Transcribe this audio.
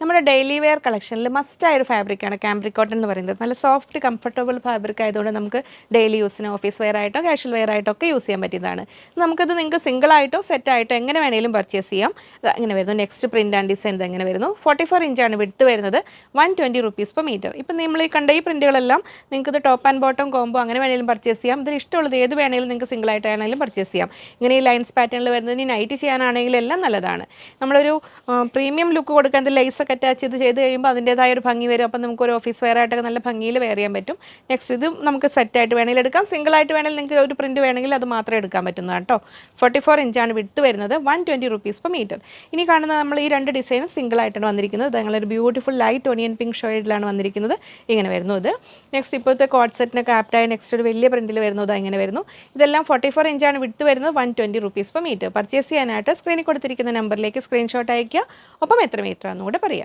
നമ്മുടെ daily wear കളക്ഷനിൽ മസ്റ്റായ ഒരു ഫാബ്രിക്കാണ് cambric cotton എന്ന് പറയുന്നത്. നല്ല സോഫ്റ്റ് കംഫർട്ടബിൾ ഫാബ്രിക് ആയതുകൊണ്ട് നമുക്ക് ഡെയിലി യൂസിന് ഓഫീസ് വെയർ ആയിട്ടോ കാഷ്വൽ വെയർ ആയിട്ടോ ഒക്കെ യൂസ് ചെയ്യാൻ പറ്റിയതാണ് നമുക്കത് നിങ്ങൾക്ക് സിംഗിൾ ആയിട്ടോ സെറ്റ് ആയിട്ടോ എങ്ങനെ വേണമെങ്കിലും പർച്ചേസ് ചെയ്യാം. അങ്ങനെ വരുന്നു. നെക്സ്റ്റ് പ്രിന്റ് ആൻഡ് ഡിസൈൻ എങ്ങനെ വരുന്നു? ഫോർട്ടി ഫോർ ഇഞ്ചാണ് വിട്ട് വരുന്നത്. One twenty rupees per metre ഇപ്പം നമ്മൾ ഈ കണ്ട ഈ പ്രിന്റുകളെല്ലാം നിങ്ങൾക്ക് ഇത് ടോപ്പ് ആൻഡ് ബോട്ടം കോംബോ അങ്ങനെ വേണമെങ്കിലും പർച്ചേസ് ചെയ്യാം. ഇതിൽ ഇഷ്ടമുള്ളത് ഏത് വേണമെങ്കിലും നിങ്ങൾക്ക് സിംഗിൾ ആയിട്ടാണെങ്കിലും പർച്ചേസ് ചെയ്യാം. ഇങ്ങനെ ഈ ലൈൻസ് പാറ്റേണിൽ വരുന്നതിന് നൈറ്റ് ചെയ്യാനാണെങ്കിലും എല്ലാം നല്ലതാണ്. നമ്മളൊരു പ്രീമിയം ലുക്ക് കൊടുക്കാൻ ലേസ് ഒക്കെ അറ്റാച്ച് ചെയ്ത് ചെയ്ത് കഴിയുമ്പോൾ അതിന്റേതായ ഒരു ഭംഗി വരും. അപ്പം നമുക്ക് ഒരു ഓഫീസ് വെയർ ആയിട്ടൊക്കെ നല്ല ഭംഗിയിൽ വെയർ ചെയ്യാൻ പറ്റും. നെക്സ്റ്റ് ഇത് നമുക്ക് സെറ്റായിട്ട് വേണമെങ്കിൽ എടുക്കാം. സിംഗിൾ ആയിട്ട് വേണമെങ്കിൽ നിങ്ങൾക്ക് ഒരു പ്രിന്റ് വേണമെങ്കിൽ അത് മാത്രമേ എടുക്കാൻ പറ്റുന്നു കേട്ടോ. ഫോർട്ടി ഫോർ ഇഞ്ചാണ് വിട്ട് വരുന്നത്. One twenty rupees per metre ഇനി കാണുന്ന നമ്മൾ ഈ രണ്ട് ഡിസൈനും സിംഗിൾ ആയിട്ടാണ് വന്നിരിക്കുന്നത്. ഞങ്ങളൊരു ബ്യൂട്ടിഫുൾ ലൈറ്റ് ഒനിയൻ പിങ്ക് ഷെയ്ഡിലാണ് വന്നിരിക്കുന്നത്. ഇങ്ങനെ വരുന്നു ഇത്. നെക്സ്റ്റ് ഇപ്പോഴത്തെ കോഡ് സെറ്റിനൊക്കെ ആപ്റ്റായ നെക്സ്റ്റ് ഒരു വലിയ പ്രിന്റിൽ വരുന്നത് അങ്ങനെ വരുന്നു. ഇതെല്ലാം ഫോർട്ടി ഫോർ ഇഞ്ചാണ് വിട്ട് വരുന്നത്. One twenty rupees per metre purchase ചെയ്യാനായിട്ട് സ്ക്രീനിൽ കൊടുത്തിരിക്കുന്ന നമ്പറിലേക്ക് സ്ക്രീൻഷോട്ട് അയക്കുക ഒപ്പം എത്ര മീറ്റർ ആണെന്നുകൂടെ പറയും.